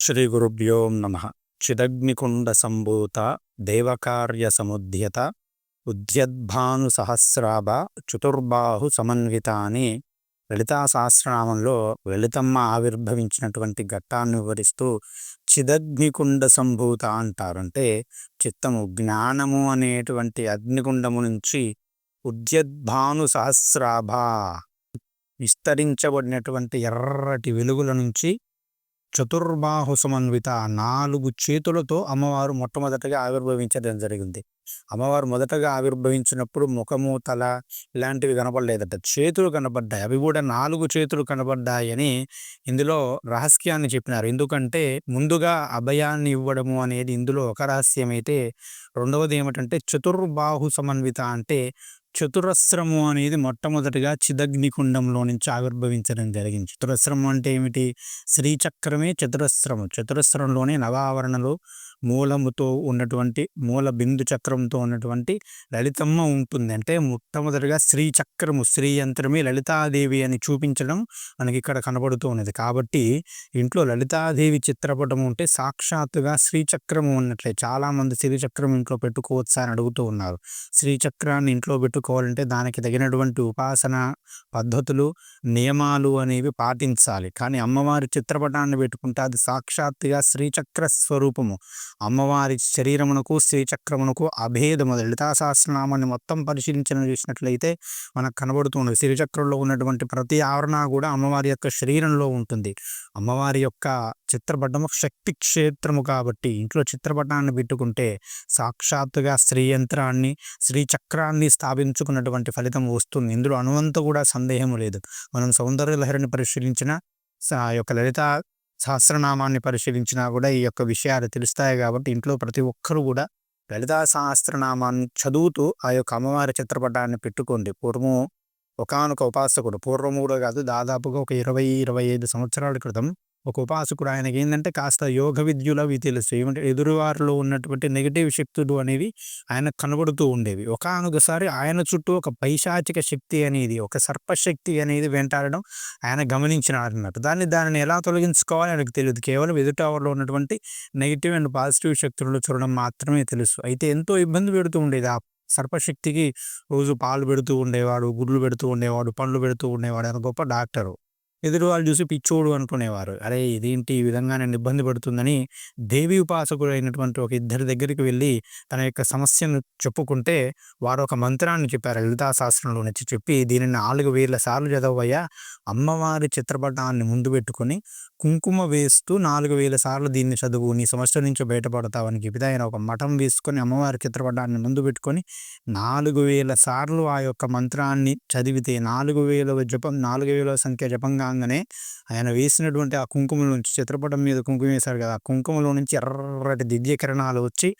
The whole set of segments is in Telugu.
శ్రీ గురుభ్యో నమ. చిదగ్నికుండ సంభూత దేవకార్య సముధ్యత ఉద్యద్భాను సహస్రాభ చతుర్బాహు సమన్విత అని లలితా సహస్రనామంలో లలితమ్మ ఆవిర్భవించినటువంటి ఘట్టాన్ని వివరిస్తూ చిదగ్నికుండ సంభూత అంటారంటే చిత్తము జ్ఞానము అనేటువంటి అగ్నికుండము నుంచి ఉద్యద్భాను సహస్రాభ విస్తరించబడినటువంటి ఎర్రటి వెలుగుల నుంచి చతుర్బాహు సమన్విత నాలుగు చేతులతో అమ్మవారు మొట్టమొదటగా ఆవిర్భవించడం జరిగింది. అమ్మవారు మొదటగా ఆవిర్భవించినప్పుడు ముఖము తల ఇలాంటివి కనపడలేదట. చేతులు కనపడ్డాయి. అవి కూడా నాలుగు చేతులు కనపడ్డాయని ఇందులో రహస్యాన్ని చెప్పినారు. ఎందుకంటే ముందుగా అభయాన్ని ఇవ్వడము అనేది ఇందులో ఒక రహస్యం అయితే రెండవది ఏమిటంటే చతుర్బాహు సమన్విత అంటే చతురస్రము అనేది మొట్టమొదటిగా చిదగ్నికుండంలో నుంచి ఆవిర్భవించడం జరిగింది. చతురస్రము అంటే ఏమిటి? శ్రీచక్రమే చతురస్రము. చతురస్రంలోనే నవావరణలు మూలముతో ఉన్నటువంటి మూల బిందు చక్రంతో ఉన్నటువంటి లలితమ్మ ఉంటుంది. అంటే మొట్టమొదటిగా శ్రీ చక్రము శ్రీ యంత్రమే లలితాదేవి అని చూపించడం మనకి ఇక్కడ కనబడుతూ ఉన్నది. కాబట్టి ఇంట్లో లలితాదేవి చిత్రపటం ఉంటే సాక్షాత్తుగా శ్రీచక్రము ఉన్నట్లే. చాలామంది శ్రీచక్రం ఇంట్లో పెట్టుకోవచ్చా అని అడుగుతూ ఉన్నారు. శ్రీచక్రాన్ని ఇంట్లో పెట్టుకోవాలంటే దానికి తగినటువంటి ఉపాసన పద్ధతులు నియమాలు అనేవి పాటించాలి. కానీ అమ్మవారి చిత్రపటాన్ని పెట్టుకుంటే అది సాక్షాత్తుగా శ్రీచక్ర స్వరూపము. అమ్మవారి శరీరమునకు శ్రీచక్రమునకు అభేదము లలితా సహస్రనామాన్ని మొత్తం పరిశీలించిన చూసినట్లయితే మనకు కనబడుతుంది. శ్రీచక్రంలో ఉన్నటువంటి ప్రతి ఆవరణ కూడా అమ్మవారి యొక్క శరీరంలో ఉంటుంది. అమ్మవారి యొక్క చిత్రపటము శక్తి క్షేత్రము కాబట్టి ఇంట్లో చిత్రపటాన్ని పెట్టుకుంటే సాక్షాత్తుగా శ్రీయంత్రాన్ని శ్రీచక్రాన్ని స్థాపించుకున్నటువంటి ఫలితం వస్తుంది. ఇందులో అనువంత కూడా సందేహం లేదు. మనం సౌందర్య లహరిని పరిశీలించిన ఆ యొక్క లలిత సహస్రనామాన్ని పరిశీలించినా కూడా ఈ యొక్క విషయాలు తెలుస్తాయి కాబట్టి ఇంట్లో ప్రతి ఒక్కరు కూడా లలితా సహస్రనామాన్ని చదువుతూ ఆ యొక్క అమ్మవారి చిత్రపటాన్ని పెట్టుకోండి. పూర్వము ఒకనొక ఉపాసకుడు పూర్వము కూడా కాదు దాదాపుగా ఒక ఇరవై ఇరవై ఐదు సంవత్సరాల క్రితం ఒక ఉపాసకుడు ఆయనకి ఏంటంటే కాస్త యోగ విద్యులు అవి తెలుసు ఏమంటే ఎదురువారిలో ఉన్నటువంటి నెగిటివ్ శక్తులు అనేవి ఆయన కనబడుతూ ఉండేవి. ఒకనొకసారి ఆయన చుట్టూ ఒక పైశాచిక శక్తి అనేది ఒక సర్పశక్తి అనేది వెంటాడడం ఆయన గమనించినారన్నట్టు దాన్ని దానిని ఎలా తొలగించుకోవాలి ఆయనకు తెలియదు. కేవలం ఎదుటవర్లో ఉన్నటువంటి నెగిటివ్ అండ్ పాజిటివ్ శక్తులను చూడడం మాత్రమే తెలుసు. అయితే ఎంతో ఇబ్బంది పెడుతూ ఉండేది. ఆ సర్పశక్తికి రోజు పాలు పెడుతూ ఉండేవాడు గుడ్లు పెడుతూ ఉండేవాడు పండ్లు పెడుతూ ఉండేవాడు. ఆయన గొప్ప డాక్టరు. ఎదురు వాళ్ళు చూసి పిచ్చోడు అనుకునేవారు. అరే! ఇదేంటి? ఈ విధంగా నేను ఇబ్బంది పడుతుందని దేవి ఉపాసకుడు అయినటువంటి ఒక ఇద్దరి దగ్గరికి వెళ్ళి తన యొక్క సమస్యను చెప్పుకుంటే వారు ఒక మంత్రాన్ని చెప్పారు. లలితా శాస్త్రంలో నుంచి చెప్పి దీనిని నాలుగు వేల సార్లు చదవయ్యా. అమ్మవారి చిత్రపటాన్ని ముందు పెట్టుకొని కుంకుమ వేస్తూ నాలుగు వేల సార్లు దీన్ని చదువు. నీ సమస్య నుంచి బయటపడతావని చెప్పి ఆయన ఒక మఠం వేసుకొని అమ్మవారి చిత్రపటాన్ని ముందు పెట్టుకొని నాలుగు వేల సార్లు ఆ యొక్క మంత్రాన్ని చదివితే నాలుగు వేల జపం నాలుగు వేల సంఖ్య జపంగా రాగానే ఆయన వేసినటువంటి ఆ కుంకుమ నుంచి చిత్రపటం మీద కుంకుమ వేశారు కదా ఆ కుంకుమలో నుంచి ఎర్రటి దివ్యకిరణాలు వచ్చి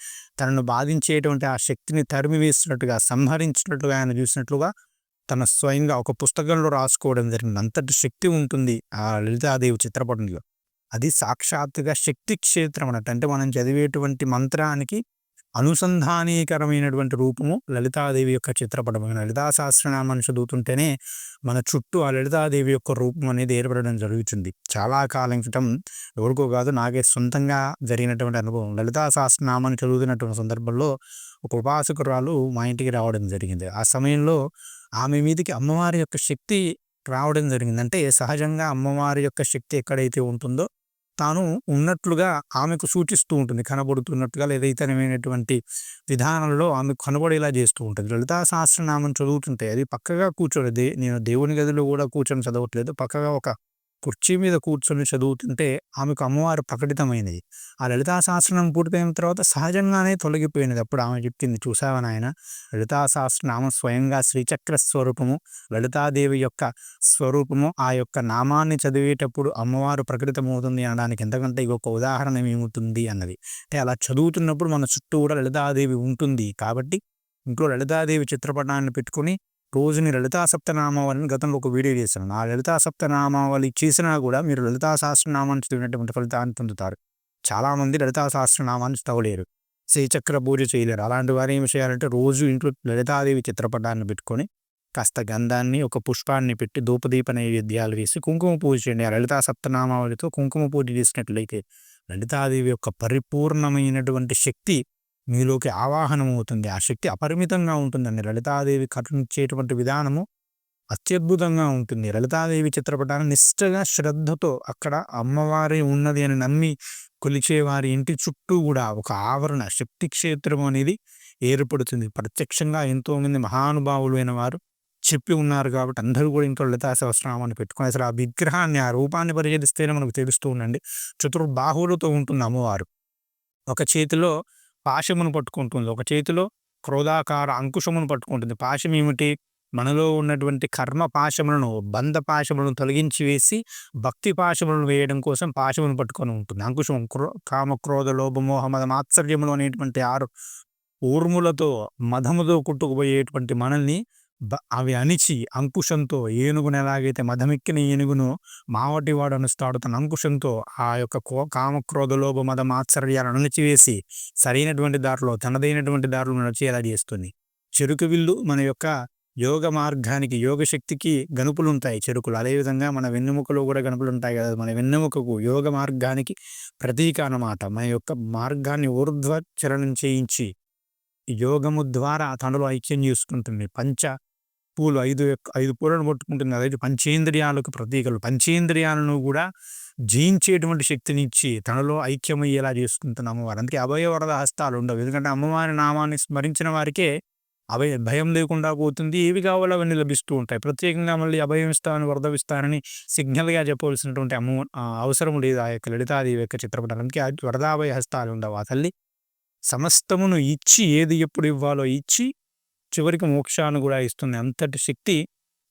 తనను బాధించేటువంటి ఆ శక్తిని తరిమి వేసినట్టుగా సంహరించినట్టుగా ఆయన చూసినట్లుగా తన స్వయంగా ఒక పుస్తకంలో రాసుకోవడం జరిగింది. అంతటి శక్తి ఉంటుంది ఆ లలితాదేవి చిత్రపటంలో. అది సాక్షాత్తుగా శక్తి క్షేత్రం అన్నట్టు. అంటే మనం చదివేటువంటి మంత్రానికి అనుసంధానీకరమైనటువంటి రూపము లలితాదేవి యొక్క చిత్రపటం. లలితా సహస్రనామాన్ని చదువుతుంటేనే మన చుట్టూ ఆ లలితాదేవి యొక్క రూపం అనేది ఏర్పడడం జరుగుతుంది. చాలా కాలం క్రితం ఎవరికో కాదు నాకే సొంతంగా జరిగినటువంటి అనుభవం. లలితా సహస్రనామాన్ని చదువుతున్నటువంటి సందర్భంలో ఒక ఉపాసకురాలు మా ఇంటికి రావడం జరిగింది. ఆ సమయంలో ఆమె మీదకి అమ్మవారి యొక్క శక్తి రావడం జరిగింది అంటే సహజంగా అమ్మవారి యొక్క శక్తి ఎక్కడైతే ఉంటుందో తాను ఉన్నట్లుగా ఆమెకు సూచిస్తూ ఉంటుంది. కనబడుతున్నట్టుగా లేదా ఇతరమైనటువంటి విధానంలో ఆమె కనబడేలా చేస్తూ ఉంటుంది. లలితా సహస్రనామం చదువుతుంటే అది పక్కగా కూర్చోలేదు. నేను దేవుని గదిలో కూడా కూర్చొని చదవట్లేదు. పక్కగా ఒక కుర్చీ మీద కూర్చొని చదువుతుంటే ఆమెకు అమ్మవారు ప్రకటితమైనది ఆ లలితా సహస్రనామం పూర్తయిన తర్వాత సహజంగానే తొలగిపోయినది. అప్పుడు ఆమె చెప్పింది చూసావా నాయన? లలితా సహస్రనామం స్వయంగా శ్రీచక్ర స్వరూపము లలితాదేవి యొక్క స్వరూపము ఆ యొక్క నామాన్ని చదివేటప్పుడు అమ్మవారు ప్రకటితమవుతుంది అనడానికి ఎంతకంటే ఇంకొక ఉదాహరణ ఏమవుతుంది అన్నది. అంటే అలా చదువుతున్నప్పుడు మన చుట్టూ కూడా లలితాదేవి ఉంటుంది. కాబట్టి ఇంట్లో లలితాదేవి చిత్రపటాన్ని పెట్టుకుని రోజుని లలితా సప్తనామావళిని గతంలో ఒక వీడియో చేశాను. ఆ లలితా సప్తనామావళి చేసినా కూడా మీరు లలితా సహస్రనామాన్ని చదివినటువంటి ఫలితాన్ని పొందుతారు. చాలామంది లలితా సహస్రనామాన్ని చదవలేరు. శ్రీచక్ర పూజ చేయలేరు. అలాంటి వారు ఏం చేయాలంటే రోజు ఇంట్లో లలితాదేవి చిత్రపటాన్ని పెట్టుకొని కాస్త గంధాన్ని ఒక పుష్పాన్ని పెట్టి ధూపదీప నైవేద్యాలు వేసి కుంకుమ పూజ చేయండి. ఆ లలితా సప్తనామావళితో కుంకుమ పూజ చేసినట్లయితే లలితాదేవి యొక్క పరిపూర్ణమైనటువంటి శక్తి మీలోకి ఆవాహనం అవుతుంది ఆ శక్తి అపరిమితంగా ఉంటుందండి. లలితాదేవి కరుణించేటువంటి విధానము అత్యద్భుతంగా ఉంటుంది. లలితాదేవి చిత్రపటాన్ని నిష్టగా శ్రద్ధతో అక్కడ అమ్మవారి ఉన్నది అని నమ్మి కొలిచే వారి ఇంటి చుట్టూ కూడా ఒక ఆవరణ శక్తి క్షేత్రం అనేది ఏర్పడుతుంది. ప్రత్యక్షంగా ఎంతోమంది మహానుభావులు వారు చెప్పి ఉన్నారు కాబట్టి అందరూ కూడా ఇంట్లో లలితా సహస్రనామాన్ని పెట్టుకుని అసలు ఆ విగ్రహాన్ని ఆ రూపాన్ని పరిశీలిస్తేనే మనకు తెలుస్తూ ఉండండి. చతుర్బాహువులతో ఉంటుంది అమ్మవారు. ఒక చేతిలో పాశమును పట్టుకుంటుంది. ఒక చేతిలో క్రోధాకార అంకుశమును పట్టుకుంటుంది. పాశం ఏమిటి? మనలో ఉన్నటువంటి కర్మ పాశములను బంధ పాశములను తొలగించి వేసి భక్తి పాశములను వేయడం కోసం పాశమును పట్టుకొని ఉంటుంది. అంకుశం క్రో కామ క్రోధ లోభమోహ మద మాత్సర్యములు అనేటువంటి ఆరు ఊర్ములతో మధముతో కుట్టుకుపోయేటువంటి మనల్ని అవి అణిచి అంకుశంతో ఏనుగును ఎలాగైతే మదమెక్కిన ఏనుగును మావటివాడు అనుస్తాడు తన అంకుశంతో ఆ యొక్క కామక్రోధ లోభ మద మాత్సర్యాలను అణిచివేసి సరైనటువంటి దారిలో తనదైనటువంటి దారిలో నడిచేలా చేస్తుంది. చెరుకు విల్లు మన యొక్క యోగ మార్గానికి యోగ శక్తికి గనుపులు ఉంటాయి చెరుకులు. అదేవిధంగా మన వెన్నెముకలో కూడా గనుపులు ఉంటాయి కదా మన వెన్నెముకకు యోగ మార్గానికి ప్రతీక అన్నమాట. మన యొక్క మార్గాన్ని ఊర్ధ్వచరణం చేయించి యోగము ద్వారా తనలో ఐక్యం చేసుకుంటుంది. పంచ పూలు ఐదు ఐదు పూలను పట్టుకుంటుంది అదైతే పంచేంద్రియాలకు ప్రతీకలు. పంచేంద్రియాలను కూడా జయించేటువంటి శక్తిని ఇచ్చి తనలో ఐక్యమయ్యేలా చేసుకుంటుంది అమ్మవారు అందుకే అభయ వరద హస్తాలు ఉండవు. ఎందుకంటే అమ్మవారి నామాన్ని స్మరించిన వారికే అభయ భయం లేకుండా పోతుంది. ఏవి కావాలో అవన్నీ లభిస్తూ ఉంటాయి. ప్రత్యేకంగా మళ్ళీ అభయం ఇస్తామని వరద సిగ్నల్గా చెప్పవలసినటువంటి అమ్మ అవసరం లేదు ఆ యొక్క లలితాదేవి యొక్క చిత్రపటానికి వరదాభయ హస్తాలు ఉండవు ఆ తల్లి. సమస్తమును ఇచ్చి ఏది ఎప్పుడు ఇవ్వాలో ఇచ్చి చివరికి మోక్షాన్ని కూడా ఇస్తుంది. అంతటి శక్తి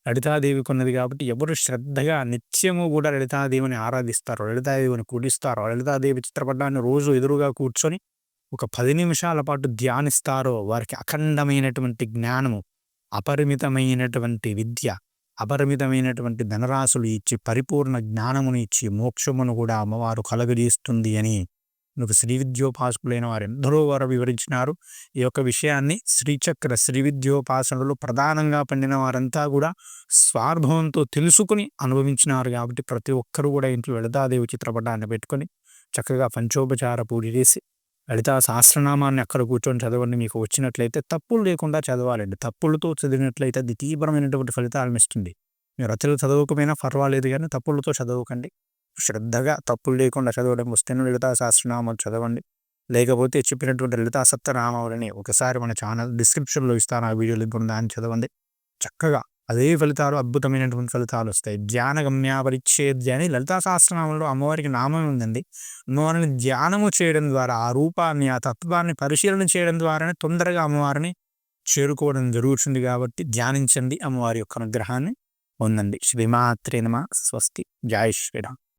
లలితాదేవికి ఉన్నది కాబట్టి ఎవరు శ్రద్ధగా నిత్యము కూడా లలితాదేవిని ఆరాధిస్తారో లలితాదేవిని కుడిస్తారో లలితాదేవి చిత్రపటాన్ని రోజు ఎదురుగా కూర్చొని ఒక పది నిమిషాల పాటు ధ్యానిస్తారో వారికి అఖండమైనటువంటి జ్ఞానము అపరిమితమైనటువంటి విద్య అపరిమితమైనటువంటి ధనరాశులు ఇచ్చి పరిపూర్ణ జ్ఞానమును ఇచ్చి మోక్షమును కూడా అమ్మవారు కలగజేస్తుంది అని మనకు శ్రీ విద్యోపాసకులైన వారు ఎందరో వారు వివరించినారు. ఈ యొక్క విషయాన్ని శ్రీచక్ర శ్రీ విద్యోపాసనలో ప్రధానంగా పండిన వారంతా కూడా స్వార్థంతో తెలుసుకుని అనుభవించినారు కాబట్టి ప్రతి ఒక్కరూ కూడా ఇంట్లో లలితాదేవి చిత్రపటాన్ని పెట్టుకొని చక్కగా పంచోపచార పూజ చేసి లలితా సహస్రనామాన్ని అక్కడ కూర్చొని చదవండి. మీకు వచ్చినట్లయితే తప్పులు లేకుండా చదవాలండి. తప్పులతో చదివినట్లయితే అది తీవ్రమైనటువంటి ఫలితాలను ఇస్తుంది. మీరు అతలు చదవకపోయినా పర్వాలేదు కానీ తప్పులతో చదవకండి. శ్రద్ధగా తప్పులు లేకుండా చదవడం వస్తేనే లలితా సహస్రనామాలు చదవండి. లేకపోతే చెప్పినటువంటి లలితా సత్యనామాలని ఒకసారి మన ఛానల్ డిస్క్రిప్షన్లో ఇస్తాను. ఆ వీడియో లింక్ ఉంది దాన్ని చదవండి. చక్కగా అదే ఫలితాలు అద్భుతమైనటువంటి ఫలితాలు వస్తాయి. ధ్యాన గమ్యాపరిచ్ఛేద్య అని లలితా సహస్రనామంలో అమ్మవారికి నామం ఉందండి. అమ్మవారిని ధ్యానము చేయడం ద్వారా ఆ రూపాన్ని ఆ తత్వాన్ని పరిశీలన చేయడం ద్వారానే తొందరగా అమ్మవారిని చేరుకోవడం జరుగుతుంది కాబట్టి ధ్యానించండి. అమ్మవారి యొక్క అనుగ్రహాన్ని పొందండి. శ్రీమాత్రే నమ. స్వస్తి. జై శ్రీరామ్.